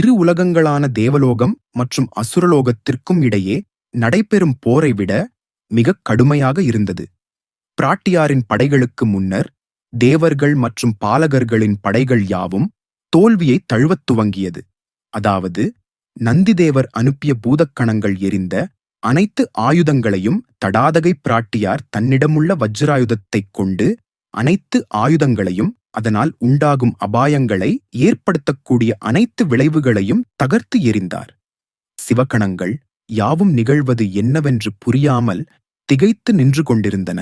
இரு உலகங்களான தேவலோகம் மற்றும் அசுரலோகத்திற்கும் இடையே நடைபெறும் போரை விட மிகக் கடுமையாக இருந்தது. பிராட்டியாரின் படைகளுக்கு முன்னர் தேவர்கள் மற்றும் பாலகர்களின் படைகள் யாவும் தோல்வியை தழுவத் துவங்கியது. அதாவது நந்திதேவர் அனுப்பிய பூதக்கணங்கள் எரிந்த அனைத்து ஆயுதங்களையும் தடாதகை பிராட்டியார் தன்னிடமுள்ள வஜ்ராயுதத்தைக் கொண்டு அனைத்து ஆயுதங்களையும் அதனால் உண்டாகும் அபாயங்களை ஏற்படுத்தக்கூடிய அனைத்து விளைவுகளையும் தகர்த்து எறிந்தார். சிவகணங்கள் யாவும் நிகழ்வது என்னவென்று புரியாமல் திகைத்து நின்று கொண்டிருந்தன.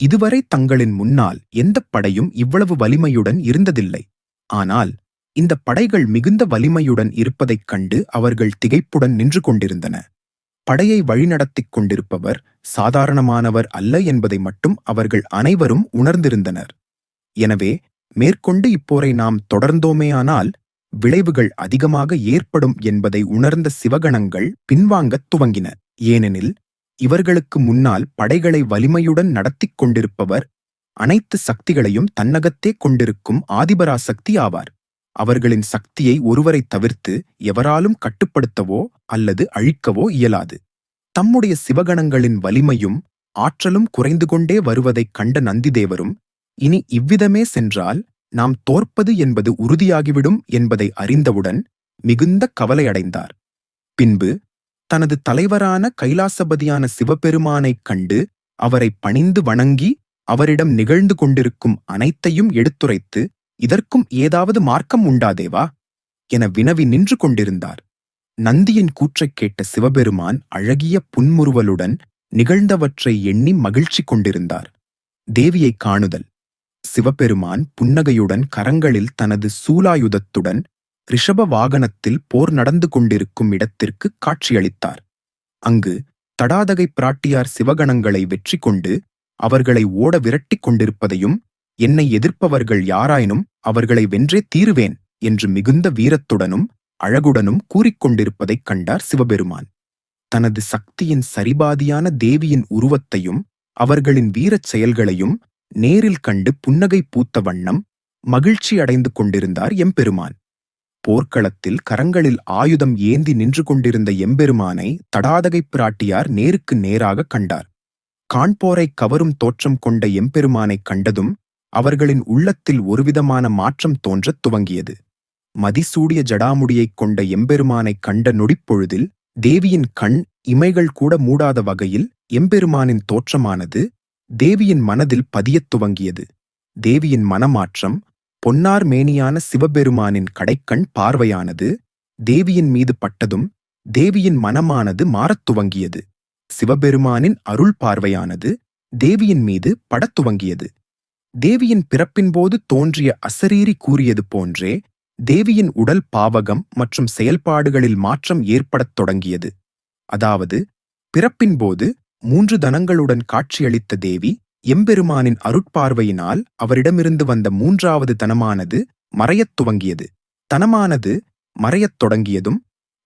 இதுவரை தங்களின் முன்னால் எந்தப் படையும் இவ்வளவு வலிமையுடன் இருந்ததில்லை. ஆனால் இந்த படைகள் மிகுந்த வலிமையுடன் இருப்பதைக் கண்டு அவர்கள் திகைப்புடன் நின்று கொண்டிருந்தன. படையை வழிநடத்திக் கொண்டிருப்பவர் சாதாரணமானவர் அல்ல என்பதை மட்டும் அவர்கள் அனைவரும் உணர்ந்திருந்தனர். எனவே மேற்கொண்டு இப்போரை நாம் தொடர்ந்தோமேயானால் விளைவுகள் அதிகமாக ஏற்படும் என்பதை உணர்ந்த சிவகணங்கள் பின்வாங்கத் துவங்கின. ஏனெனில் இவர்களுக்கு முன்னால் படைகளை வலிமையுடன் நடத்திக் கொண்டிருப்பவர் அனைத்து சக்திகளையும் தன்னகத்தே கொண்டிருக்கும் ஆதிபராசக்தி ஆவார். அவர்களின் சக்தியை ஒருவரை தவிர்த்து எவராலும் கட்டுப்படுத்தவோ அல்லது அழிக்கவோ இயலாது. தம்முடைய சிவகணங்களின் வலிமையும் ஆற்றலும் குறைந்து கொண்டே வருவதைக் கண்ட நந்திதேவரும் இனி இவ்விதமே சென்றால் நாம் தோற்பது என்பது உறுதியாகிவிடும் என்பதை அறிந்தவுடன் மிகுந்த கவலையடைந்தார். பின்பு தனது தலைவரான கைலாசபதியான சிவபெருமானைக் கண்டு அவரை பணிந்து வணங்கி அவரிடம் நிகழ்ந்து கொண்டிருக்கும் அனைத்தையும் எடுத்துரைத்து இதற்கும் ஏதாவது மார்க்கம் உண்டாதேவா? என வினவி நின்று கொண்டிருந்தார். நந்தியின் கூற்றைக் கேட்ட சிவபெருமான் அழகிய புன்முறுவலுடன் நிகழ்ந்தவற்றை எண்ணி மகிழ்ச்சி கொண்டிருந்தார். தேவியைக் காணுதல். சிவபெருமான் புன்னகையுடன் கரங்களில் தனது சூலாயுதத்துடன் ரிஷப வாகனத்தில் போர் நடந்து கொண்டிருக்கும் இடத்திற்கு காட்சியளித்தார். அங்கு தடாதகை பிராட்டியார் சிவகணங்களை வெற்றி கொண்டு அவர்களை ஓட விரட்டிக் கொண்டிருப்பதையும் என்னை எதிர்ப்பவர்கள் யாராயினும் அவர்களை வென்றே தீருவேன் என்று மிகுந்த வீரத்துடனும் அழகுடனும் கூறிக்கொண்டிருப்பதைக் கண்டார் சிவபெருமான். தனது சக்தியின் சரிபாதியான தேவியின் உருவத்தையும் அவர்களின் வீரச் செயல்களையும் நேரில் கண்டு புன்னகை பூத்த வண்ணம் மகிழ்ச்சி அடைந்து கொண்டிருந்தார் எம்பெருமான். போர்க்களத்தில் கரங்களில் ஆயுதம் ஏந்தி நின்று கொண்டிருந்த எம்பெருமானை தடாதகை பிராட்டியார் நேருக்கு நேராக கண்டார். காண்போரை கவரும் தோற்றம் கொண்ட எம்பெருமானைக் கண்டதும் அவர்களின் உள்ளத்தில் ஒருவிதமான மாற்றம் தோன்றத் துவங்கியது. மதிசூடிய ஜடாமுடியைக் கொண்ட எம்பெருமானைக் கண்ட நொடிப்பொழுதில் தேவியின் கண் இமைகள் கூட மூடாத வகையில் எம்பெருமானின் தோற்றமானது தேவியின் மனதில் பதியத் துவங்கியது. தேவியின் மனமாற்றம் பொன்னார் மேனியான சிவபெருமானின் கடைக்கண் பார்வையானது. தேவியின் மீது பட்டதும் தேவியின் மனமானது மாறத் துவங்கியது. சிவபெருமானின் அருள் பார்வையானது தேவியின் மீது படத் துவங்கியது. தேவியின் பிறப்பின்போது தோன்றிய அசரீரி கூறியது போன்றே தேவியின் உடல் பாவகம் மற்றும் செயல்பாடுகளில் மாற்றம் ஏற்படத் தொடங்கியது. அதாவது பிறப்பின்போது மூன்று தனங்களுடன் காட்சியளித்த தேவி எம்பெருமானின் அருட்பார்வையினால் அவரிடமிருந்து வந்த மூன்றாவது தனமானது மறையத் துவங்கியது. தனமானது மறையத் தொடங்கியதும்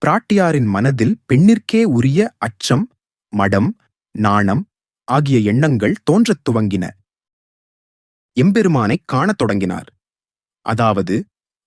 பிராட்டியாரின் மனதில் பெண்ணிற்கே உரிய அச்சம் மடம் நாணம் ஆகிய எண்ணங்கள் தோன்றத் துவங்கின. எம்பெருமானைக் காணத் தொடங்கினார். அதாவது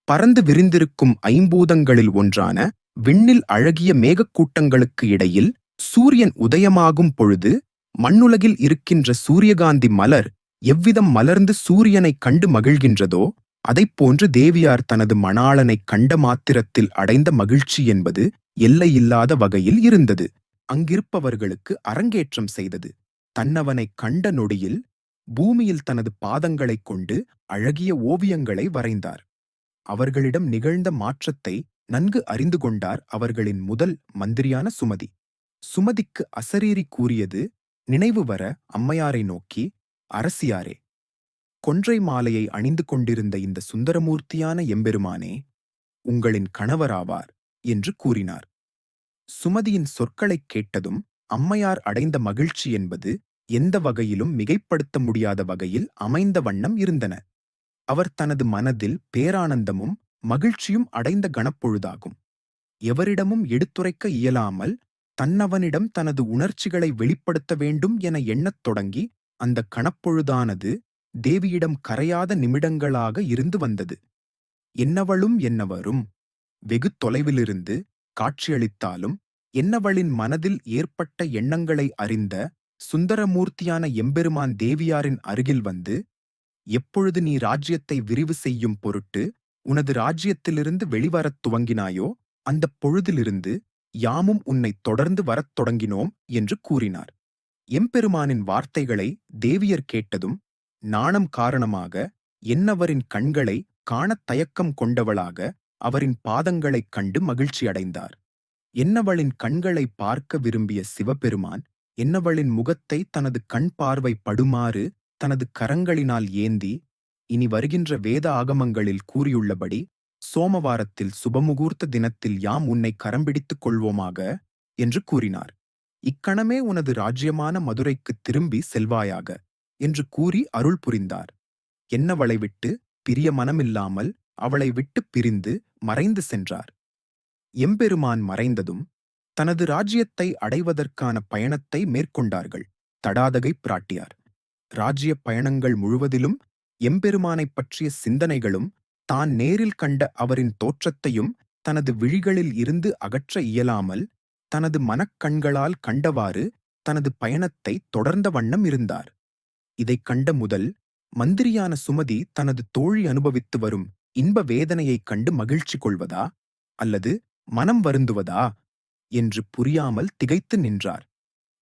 பறந்து விரிந்திருக்கும் ஐம்பூதங்களில் ஒன்றான விண்ணில் அழகிய மேகக்கூட்டங்களுக்கு இடையில் சூரியன் உதயமாகும் பொழுது மண்ணுலகில் இருக்கின்ற சூரியகாந்தி மலர் எவ்விதம் மலர்ந்து சூரியனைக் கண்டு மகிழ்கின்றதோ அதைப்போன்று தேவியார் தனது மணாளனைக் கண்ட மாத்திரத்தில் அடைந்த மகிழ்ச்சி என்பது எல்லையில்லாத வகையில் இருந்தது. அங்கிருப்பவர்களுக்கு அரங்கேற்றம் செய்தது. தன்னவனைக் கண்ட நொடியில் பூமியில் தனது பாதங்களைக் கொண்டு அழகிய ஓவியங்களை வரைந்தார். அவர்களிடம் நிகழ்ந்த மாற்றத்தை நன்கு அறிந்து கொண்டார் அவர்களின் முதல் மந்திரியான சுமதி. சுமதிக்கு அசரீரி கூறியது நினைவு வர அம்மையாரை நோக்கி அரசியாரே கொன்றை மாலையை அணிந்து கொண்டிருந்த இந்த சுந்தரமூர்த்தியான எம்பெருமானே உங்களின் கணவராவார் என்று கூறினார். சுமதியின் சொற்களைக் கேட்டதும் அம்மையார் அடைந்த மகிழ்ச்சி என்பது எந்த வகையிலும் மிகைப்படுத்த முடியாத வகையில் அமைந்த வண்ணம் இருந்தன. அவர் தனது மனதில் பேரானந்தமும் மகிழ்ச்சியும் அடைந்த கணப்பொழுதாகும். எவரிடமும் எடுத்துரைக்க இயலாமல் தன்னவனிடம் தனது உணர்ச்சிகளை வெளிப்படுத்த வேண்டும் என எண்ணத் தொடங்கி அந்த கணப்பொழுதானது தேவியிடம் கரையாத நிமிடங்களாக இருந்து வந்தது. என்னவளும் என்னவரும்? வெகு தொலைவிலிருந்து காட்சியளித்தாலும் என்னவளின் மனதில் ஏற்பட்ட எண்ணங்களை அறிந்த சுந்தரமூர்த்தியான எம்பெருமான் தேவியாரின் அருகில் வந்து எப்பொழுது நீ ராஜ்யத்தை விரிவு செய்யும் பொருட்டு உனது ராஜ்யத்திலிருந்து வெளிவரத் துவங்கினாயோ அந்தப் பொழுதிலிருந்து யாமும் உன்னைத் தொடர்ந்து வரத் தொடங்கினோம் என்று கூறினார். எம்பெருமானின் வார்த்தைகளை தேவியர் கேட்டதும் நாணம் காரணமாக என்னவரின் கண்களை காணத் தயக்கம் கொண்டவளாக அவரின் பாதங்களைக் கண்டு மகிழ்ச்சியடைந்தார் என்னவளின் கண்களை பார்க்க விரும்பிய சிவபெருமான் என்னவளின் முகத்தை தனது கண் பார்வை படுமாறு தனது கரங்களினால் ஏந்தி இனி வருகின்ற வேத ஆகமங்களில் கூறியுள்ளபடி சோமவாரத்தில் சுபமுகூர்த்த தினத்தில் யாம் உன்னை கரம்பிடித்துக் கொள்வோமாக? என்று கூறினார். இக்கணமே உனது ராஜ்யமான மதுரைக்குத் திரும்பி செல்வாயாக என்று கூறி அருள் புரிந்தார். என்னவளை விட்டு பிரிய மனமில்லாமல் அவளை விட்டுப் பிரிந்து மறைந்து சென்றார். எம்பெருமான் மறைந்ததும் தனது ராஜ்யத்தை அடைவதற்கான பயணத்தை மேற்கொண்டார்கள். தடாதகை பிராட்டியார். ராஜ்யப் பயணங்கள் முழுவதிலும் எம்பெருமானைப் பற்றிய சிந்தனைகளும் தான் நேரில் கண்ட அவரின் தோற்றத்தையும் தனது விழிகளில் இருந்து அகற்ற இயலாமல் தனது மனக்கண்களால் கண்டவாறு தனது பயணத்தை தொடர்ந்த வண்ணம் இருந்தார். இதைக் கண்ட முதல் மந்திரியான சுமதி தனது தோழி அனுபவித்து வரும் இன்ப வேதனையைக் கண்டு மகிழ்ச்சி கொள்வதா அல்லது மனம் வருந்துவதா என்று புரியாமல் திகைத்து நின்றார்.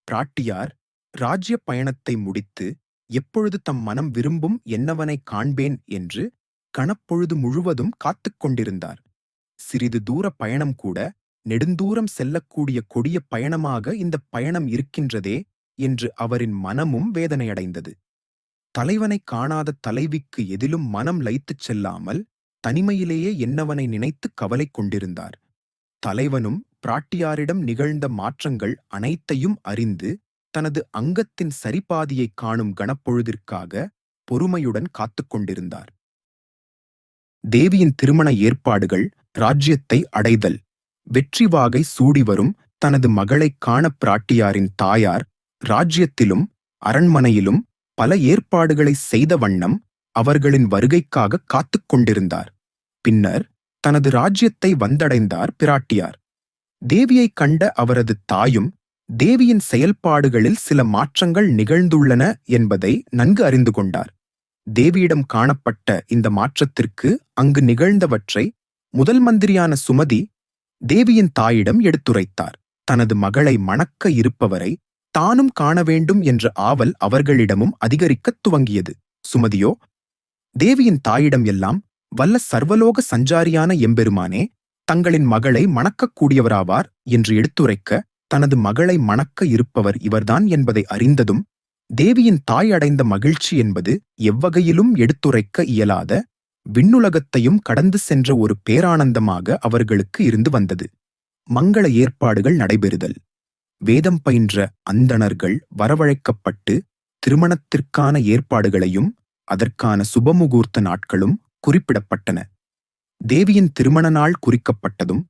பிராட்டியார் ராஜ்ய பயணத்தை முடித்து எப்பொழுது தம் மனம் விரும்பும் என்னவனை காண்பேன் என்று கணப்பொழுது முழுவதும் காத்துக் கொண்டிருந்தார். சிறிது தூர பயணம் கூட நெடுந்தூரம் செல்லக்கூடிய கொடிய பயணமாக இந்த பயணம் இருக்கின்றதே என்று அவரின் மனமும் வேதனையடைந்தது. தலைவனைக் காணாத தலைவிக்கு எதிலும் மனம் லைத்துச் செல்லாமல் தனிமையிலேயே என்னவனை நினைத்து கவலை கொண்டிருந்தார். தலைவனும் பிராட்டியாரிடம் நிகழ்ந்த மாற்றங்கள் அனைத்தையும் அறிந்து தனது அங்கத்தின் சரிபாதியைக் காணும் கணப்பொழுதிற்காக பொறுமையுடன் காத்துக் கொண்டிருந்தார். தேவியின் திருமண ஏற்பாடுகள் ராஜ்யத்தை அடைதல். வெற்றி வாகை சூடி வரும் தனது மகளைக் காண பிராட்டியாரின் தாயார் ராஜ்யத்திலும் அரண்மனையிலும் பல ஏற்பாடுகளை செய்த வண்ணம் அவர்களின் வருகைக்காக காத்துக் கொண்டிருந்தார். பின்னர் தனது ராஜ்யத்தை வந்தடைந்தார் பிராட்டியார். தேவியைக் கண்ட அவரது தாயும் தேவியின் செயல்பாடுகளில் சில மாற்றங்கள் நிகழ்ந்துள்ளன என்பதை நன்கு அறிந்து கொண்டார். தேவியிடம் காணப்பட்ட இந்த மாற்றத்திற்கு அங்கு நிகழ்ந்தவற்றை முதல் மந்திரியான சுமதி தேவியின் தாயிடம் எடுத்துரைத்தார். தனது மகளை மணக்க இருப்பவரை தானும் காண வேண்டும் என்ற ஆவல் அவர்களிடமும் அதிகரிக்கத் துவங்கியது. சுமதியோ தேவியின் தாயிடம் எல்லாம் வல்ல சர்வலோக சஞ்சாரியான எம்பெருமானே தங்களின் மகளை மணக்கக்கூடியவராவார் என்று எடுத்துரைக்க தனது மகளை மணக்க இருப்பவர் இவர்தான் என்பதை அறிந்ததும் தேவியின் தாய் அடைந்த மகிழ்ச்சி என்பது எவ்வகையிலும் எடுத்துரைக்க இயலாத விண்ணுலகத்தையும் கடந்து சென்ற ஒரு பேரானந்தமாக அவர்களுக்கு இருந்து வந்தது. மங்கள ஏற்பாடுகள் நடைபெறுதல். வேதம் பயின்ற அந்தணர்கள் வரவழைக்கப்பட்டு திருமணத்திற்கான ஏற்பாடுகளையும் அதற்கான சுபமுகூர்த்த நாட்களும் குறிப்பிடப்பட்டன. தேவியின் திருமண நாள் குறிக்கப்பட்டதும்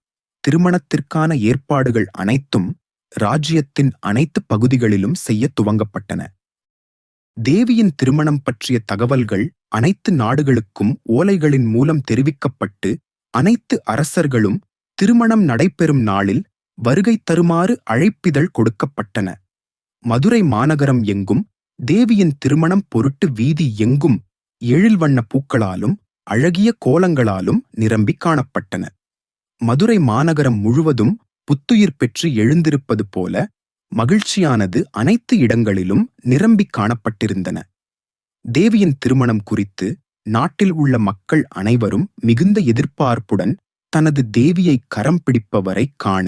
திருமணத்திற்கான ஏற்பாடுகள் அனைத்தும் ராஜ்யத்தின் அனைத்து பகுதிகளிலும் செய்ய துவங்கப்பட்டன. தேவியின் திருமணம் பற்றிய தகவல்கள் அனைத்து நாடுகளுக்கும் ஓலைகளின் மூலம் தெரிவிக்கப்பட்டு அனைத்து அரசர்களும் திருமணம் நடைபெறும் நாளில் வருகை தருமாறு அழைப்பிதழ் கொடுக்கப்பட்டன. மதுரை மாநகரம் எங்கும் தேவியின் திருமணம் பொருட்டு வீதி எங்கும் எழில் வண்ண பூக்களாலும் அழகிய கோலங்களாலும் நிரம்பி காணப்பட்டன. மதுரை மாநகரம் முழுவதும் புத்துயிர் பெற்று எழுந்திருப்பது போல மகிழ்ச்சியானது அனைத்து இடங்களிலும் நிரம்பிக் காணப்பட்டிருந்தன. தேவியின் திருமணம் குறித்து நாட்டில் உள்ள மக்கள் அனைவரும் மிகுந்த எதிர்பார்ப்புடன் தனது தேவியை கரம் பிடிப்பவரை காண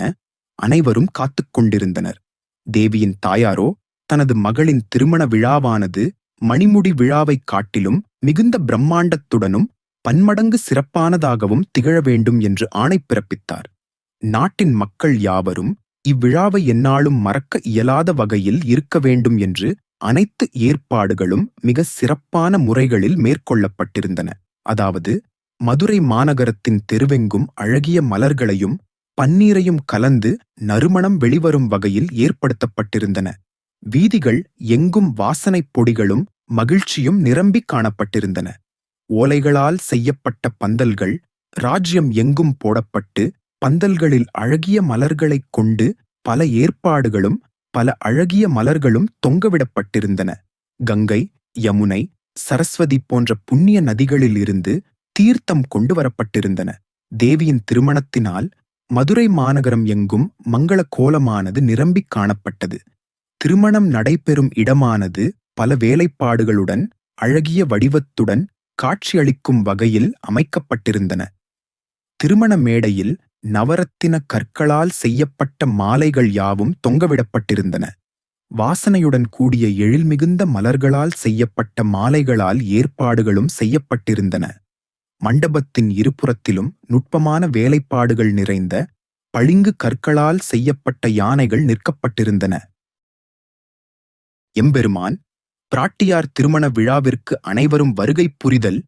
அனைவரும் காத்துக்கொண்டிருந்தனர் தேவியின் தாயாரோ தனது மகளின் திருமண விழாவானது மணிமுடி விழாவைக் காட்டிலும் மிகுந்த பிரம்மாண்டத்துடனும் பன்மடங்கு சிறப்பானதாகவும் திகழ வேண்டும் என்று ஆணை பிறப்பித்தார். நாட்டின் மக்கள் யாவரும் இவ்விழாவை எந்நாளும் மறக்க இயலாத வகையில் இருக்க வேண்டும் என்று அனைத்து ஏற்பாடுகளும் மிக சிறப்பான முறைகளில் மேற்கொள்ளப்பட்டிருந்தன. அதாவது மதுரை மாநகரத்தின் தெருவெங்கும் அழகிய மலர்களையும் பன்னீரையும் கலந்து நறுமணம் வெளிவரும் வகையில் ஏற்படுத்தப்பட்டிருந்தன. வீதிகள் எங்கும் வாசனைப் பொடிகளும் மகிழ்ச்சியும் நிரம்பி காணப்பட்டிருந்தன. ஓலைகளால் செய்யப்பட்ட பந்தல்கள் ராஜ்யம் எங்கும் போடப்பட்டு பந்தல்களில் அழகிய மலர்களைக் கொண்டு பல ஏற்பாடுகளும் பல அழகிய மலர்களும் தொங்கவிடப்பட்டிருந்தன. கங்கை யமுனை சரஸ்வதி போன்ற புண்ணிய நதிகளிலிருந்து தீர்த்தம் கொண்டு வரப்பட்டிருந்தன. தேவியின் திருமணத்தினால் மதுரை மாநகரம் எங்கும் மங்கள கோலமானது நிரம்பிக் காணப்பட்டது. திருமணம் நடைபெறும் இடமானது பல வேலைப்பாடுகளுடன் அழகிய வடிவத்துடன் காட்சியளிக்கும் வகையில் அமைக்கப்பட்டிருந்தன. திருமண மேடையில் நவரத்தின கற்களால் செய்யப்பட்ட மாலைகள் யாவும் தொங்கவிடப்பட்டிருந்தன. வாசனையுடன் கூடிய எழில் மிகுந்த மலர்களால் செய்யப்பட்ட மாலைகளால் ஏற்பாடுகளும் செய்யப்பட்டிருந்தன. மண்டபத்தின் இருபுறத்திலும் நுட்பமான வேலைப்பாடுகள் நிறைந்த பளிங்கு கற்களால் செய்யப்பட்ட யானைகள் நிற்கப்பட்டிருந்தன. எம்பெருமான் பிராட்டியார் திருமண விழாவிற்கு அனைவரும் வருகை புரிதல்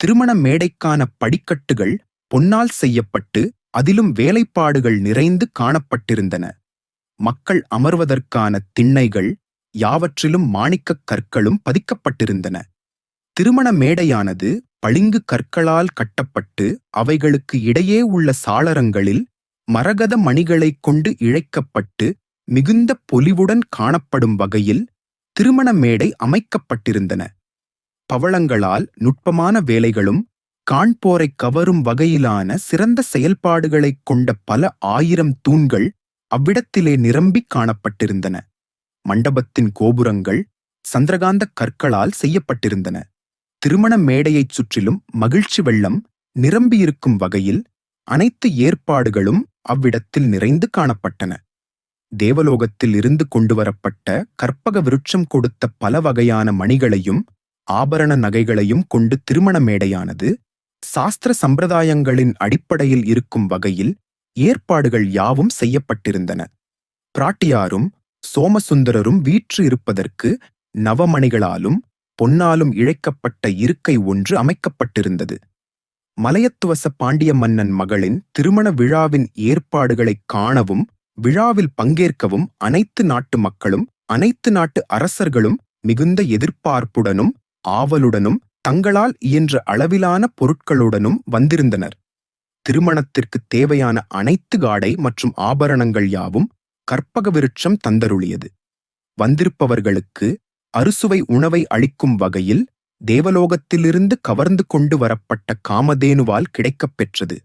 திருமண மேடைக்கான படிக்கட்டுகள் பொன்னால் செய்யப்பட்டு அதிலும் வேலைப்பாடுகள் நிறைந்து காணப்பட்டிருந்தன. மக்கள் அமர்வதற்கான திண்ணைகள் யாவற்றிலும் மாணிக்கக் கற்களும் பதிக்கப்பட்டிருந்தன. திருமண மேடையானது பளிங்கு கற்களால் கட்டப்பட்டு அவைகளுக்கு இடையே உள்ள சாளரங்களில் மரகத மணிகளைக் கொண்டு இழைக்கப்பட்டு மிகுந்த பொலிவுடன் காணப்படும் வகையில் திருமண மேடை அமைக்கப்பட்டிருந்தன. பவளங்களால் நுட்பமான வேலைகளும் காண்போரைக் கவரும் வகையிலான சிறந்த செயல்பாடுகளைக் கொண்ட பல ஆயிரம் தூண்கள் அவ்விடத்திலே நிரம்பிக் காணப்பட்டிருந்தன. மண்டபத்தின் கோபுரங்கள் சந்திரகாந்த கற்களால் செய்யப்பட்டிருந்தன. திருமண மேடையைச் சுற்றிலும் மகிழ்ச்சி வெள்ளம் நிரம்பியிருக்கும் வகையில் அனைத்து ஏற்பாடுகளும் அவ்விடத்தில் நிறைந்து காணப்பட்டன. தேவலோகத்தில் இருந்து கொண்டுவரப்பட்ட கற்பக விருட்சம் கொடுத்த பல வகையான மணிகளையும் ஆபரண நகைகளையும் கொண்டு திருமண மேடையானது சாஸ்திர சம்பிரதாயங்களின் அடிப்படையில் இருக்கும் வகையில் ஏற்பாடுகள் யாவும் செய்யப்பட்டிருந்தன. பிராட்டியாரும் சோமசுந்தரரும் வீற்று இருப்பதற்கு நவமணிகளாலும் பொன்னாலும் இழைக்கப்பட்ட இருக்கை ஒன்று அமைக்கப்பட்டிருந்தது. மலையத்துவச பாண்டிய மன்னன் மகளின் திருமண விழாவின் ஏற்பாடுகளைக் காணவும் விழாவில் பங்கேற்கவும் அனைத்து நாட்டு மக்களும் அனைத்து நாட்டு அரசர்களும் மிகுந்த எதிர்பார்ப்புடனும் ஆவலுடனும் தங்களால் இயன்ற அளவிலான பொருட்களுடனும் வந்திருந்தனர். திருமணத்திற்கு தேவையான அனைத்து காடை மற்றும் ஆபரணங்கள் யாவும் கற்பக விருட்சம் தந்தருளியது. வந்திருப்பவர்களுக்கு அறுசுவை உணவை அளிக்கும் வகையில் தேவலோகத்திலிருந்து கவர்ந்து கொண்டு வரப்பட்ட காமதேனுவால் கிடைக்கப் பெற்றது.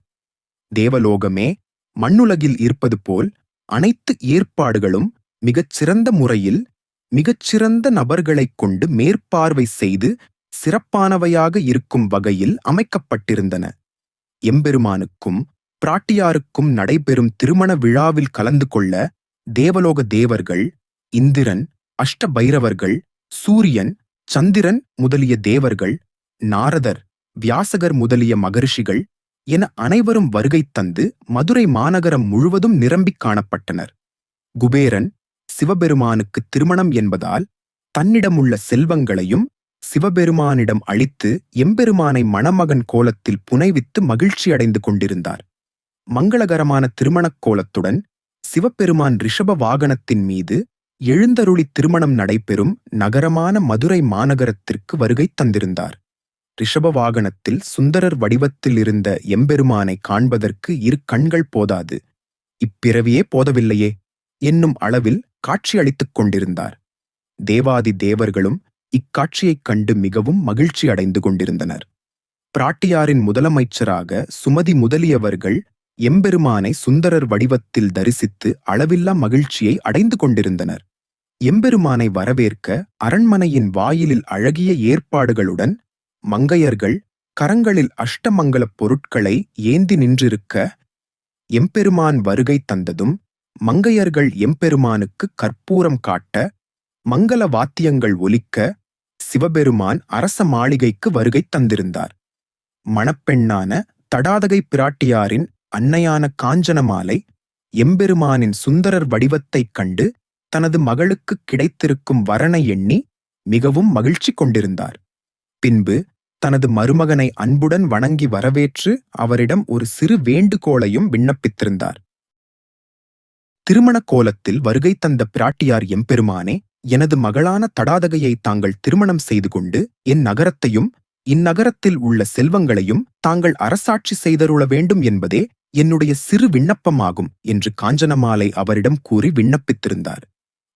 தேவலோகமே மண்ணுலகில் இருப்பது போல் அனைத்து ஏற்பாடுகளும் மிகச் சிறந்த முறையில் மிகச்சிறந்த நபர்களைக் கொண்டு மேற்பார்வை செய்து சிறப்பானவையாக இருக்கும் வகையில் அமைக்கப்பட்டிருந்தன. எம்பெருமானுக்கும் பிராட்டியாருக்கும் நடைபெறும் திருமண விழாவில் கலந்து கொள்ள தேவலோக தேவர்கள் இந்திரன் அஷ்ட பைரவர்கள் சூரியன் சந்திரன் முதலிய தேவர்கள் நாரதர் வியாசகர் முதலிய மகரிஷிகள் என அனைவரும் வருகை தந்து மதுரை மாநகரம் முழுவதும் நிரம்பிக் காணப்பட்டனர். குபேரன் சிவபெருமானுக்கு திருமணம் என்பதால் தன்னிடமுள்ள செல்வங்களையும் சிவபெருமானிடம் அளித்து எம்பெருமானை மணமகன் கோலத்தில் புனைவித்து மகிழ்ச்சி அடைந்து கொண்டிருந்தார். மங்களகரமான திருமணக் கோலத்துடன் சிவபெருமான் ரிஷப வாகனத்தின் மீது எழுந்தருளி திருமணம் நடைபெறும் நகரமான மதுரை மாநகரத்திற்கு வருகை தந்திருந்தார். ரிஷப வாகனத்தில் சுந்தரர் வடிவத்தில் இருந்த எம்பெருமானை காண்பதற்கு இரு கண்கள் போதாது. இப்பிறவியே போதவில்லையே. என்னும் அளவில் காட்சியளித்துக் கொண்டிருந்தார். தேவாதி தேவர்களும் இக்காட்சியைக் கண்டு மிகவும் மகிழ்ச்சி அடைந்து கொண்டிருந்தனர். பிராட்டியாரின் முதலமைச்சராக சுமதி முதலியவர்கள் எம்பெருமானை சுந்தரர் வடிவத்தில் தரிசித்து அளவில்லா மகிழ்ச்சியை அடைந்து கொண்டிருந்தனர். எம்பெருமானை வரவேற்க அரண்மனையின் வாயிலில் அழகிய ஏற்பாடுகளுடன் மங்கையர்கள் கரங்களில் அஷ்டமங்கலப் பொருட்களை ஏந்தி நின்றிருக்க எம்பெருமான் வருகை தந்ததும் மங்கையர்கள் எம்பெருமானுக்கு கற்பூரம் காட்ட மங்கள வாத்தியங்கள் ஒலிக்க சிவபெருமான் அரச மாளிகைக்கு வருகை தந்திருந்தார். மணப்பெண்ணான தடாதகை பிராட்டியாரின் அன்னையான காஞ்சனமாலை எம்பெருமானின் சுந்தரர் வடிவத்தைக் கண்டு தனது மகளுக்குக் கிடைத்திருக்கும் வரனை எண்ணி மிகவும் மகிழ்ச்சி கொண்டிருந்தார். பின்பு தனது மருமகனை அன்புடன் வணங்கி வரவேற்று அவரிடம் ஒரு சிறு வேண்டுகோளையும் விண்ணப்பித்திருந்தார். திருமண கோலத்தில் வருகை தந்த பிராட்டியார் எம்பெருமானே எனது மகளான தடாதகையை தாங்கள் திருமணம் செய்து கொண்டு என் நகரத்தையும் இந்நகரத்தில் உள்ள செல்வங்களையும் தாங்கள் அரசாட்சி செய்தருள வேண்டும் என்பதே என்னுடைய சிறு விண்ணப்பமாகும் என்று காஞ்சனமாலை அவரிடம் கூறி விண்ணப்பித்திருந்தார்.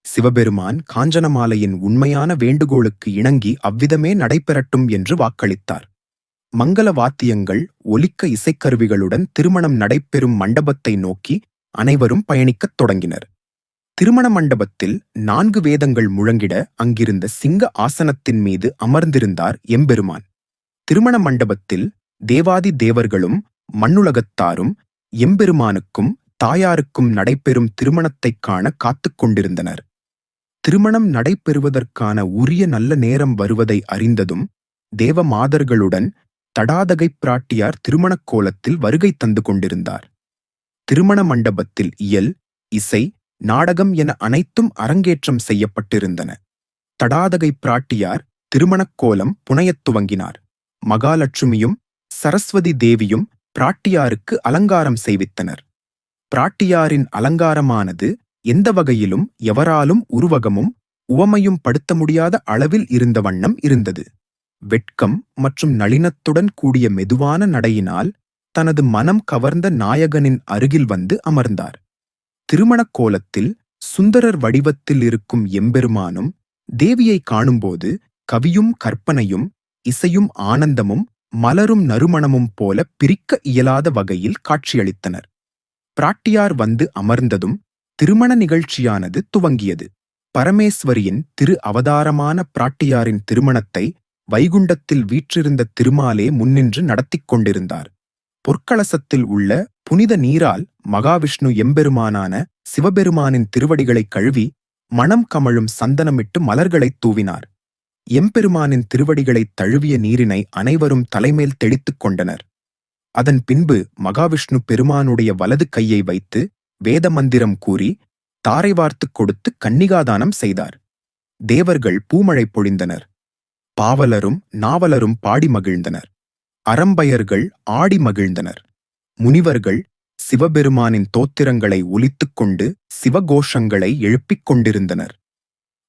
சிவபெருமான் காஞ்சனமாலையின் உண்மையான வேண்டுகோளுக்கு இணங்கி அவ்விதமே நடைபெறட்டும் என்று வாக்களித்தார். மங்கள வாத்தியங்கள் ஒலிக்க இசைக்கருவிகளுடன் திருமணம் நடைபெறும் மண்டபத்தை நோக்கி அனைவரும் பயணிக்கத் தொடங்கினர். திருமண மண்டபத்தில் நான்கு வேதங்கள் முழங்கிட அங்கிருந்த சிங்க ஆசனத்தின் மீது அமர்ந்திருந்தார் எம்பெருமான். திருமண மண்டபத்தில் தேவாதி தேவர்களும் மண்ணுலகத்தாரும் எம்பெருமானுக்கும் தாயாருக்கும் நடைபெறும் திருமணத்தைக் காண காத்துக் கொண்டிருந்தனர். திருமணம் நடைபெறுவதற்கான உரிய நல்ல நேரம் வருவதை அறிந்ததும் தேவமாதர்களுடன் தடாதகைப் பிராட்டியார் திருமணக் கோலத்தில் வருகை தந்து கொண்டிருந்தார். திருமண மண்டபத்தில் இயல் இசை நாடகம் என அனைத்தும் அரங்கேற்றம் செய்யப்பட்டிருந்தன. தடாதகை பிராட்டியார் திருமணக் கோலம் புனையத் துவங்கினார். மகாலட்சுமியும் சரஸ்வதி தேவியும் பிராட்டியாருக்கு அலங்காரம் செய்வித்தனர். பிராட்டியாரின் அலங்காரமானது எந்த வகையிலும் எவராலும் உருவகமும் உவமையும் படுத்த முடியாத அளவில் இருந்த வண்ணம் இருந்தது. வெட்கம் மற்றும் நளினத்துடன் கூடிய மெதுவான நடையினால் தனது மனம் கவர்ந்த நாயகனின் அருகில் வந்து அமர்ந்தார். திருமணக் கோலத்தில் சுந்தரர் வடிவத்தில் இருக்கும் எம்பெருமானும் தேவியை காணும்போது கவியும் கற்பனையும் இசையும் ஆனந்தமும் மலரும் நறுமணமும் போல பிரிக்க இயலாத வகையில் காட்சியளித்தனர். பிராட்டியார் வந்து அமர்ந்ததும் திருமண நிகழ்ச்சியானது துவங்கியது. பரமேஸ்வரியின் திரு அவதாரமான பிராட்டியாரின் திருமணத்தை வைகுண்டத்தில் வீற்றிருந்த திருமாலே முன்னின்று நடத்திக் கொண்டிருந்தார். பொற்களசத்தில் உள்ள புனித நீரால் மகாவிஷ்ணு எம்பெருமானான சிவபெருமானின் திருவடிகளைக் கழுவி மணம் கமழும் சந்தனமிட்டு மலர்களைத் தூவினார். எம்பெருமானின் திருவடிகளைத் தழுவிய நீரினை அனைவரும் தலைமேல் தெளித்துக் கொண்டனர். அதன் பின்பு மகாவிஷ்ணு பெருமானுடைய வலது கையை வைத்து வேத மந்திரம் கூறி தாரை வார்த்துக் கொடுத்து கன்னிகாதானம் செய்தார். தேவர்கள் பூமழை பொழிந்தனர். பாவலரும் நாவலரும் பாடி மகிழ்ந்தனர். அறம்பயர்கள் ஆடி மகிழ்ந்தனர். முனிவர்கள் சிவபெருமானின் தோத்திரங்களை ஒலித்துக் கொண்டு சிவகோஷங்களை எழுப்பிக் கொண்டிருந்தனர்.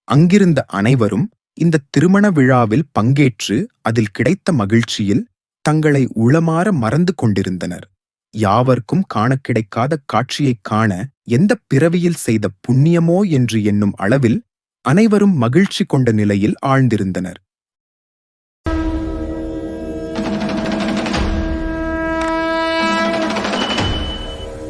அங்கிருந்த அனைவரும் இந்த திருமண விழாவில் பங்கேற்று அதில் கிடைத்த மகிழ்ச்சியில் தங்களை உளமாற மறந்து கொண்டிருந்தனர். யாவர்க்கும் காண கிடைக்காத காட்சியைக் காண எந்த பிறவியில் செய்த புண்ணியமோ என்று எண்ணும் அளவில் அனைவரும் மகிழ்ச்சி கொண்ட நிலையில் ஆழ்ந்திருந்தனர்.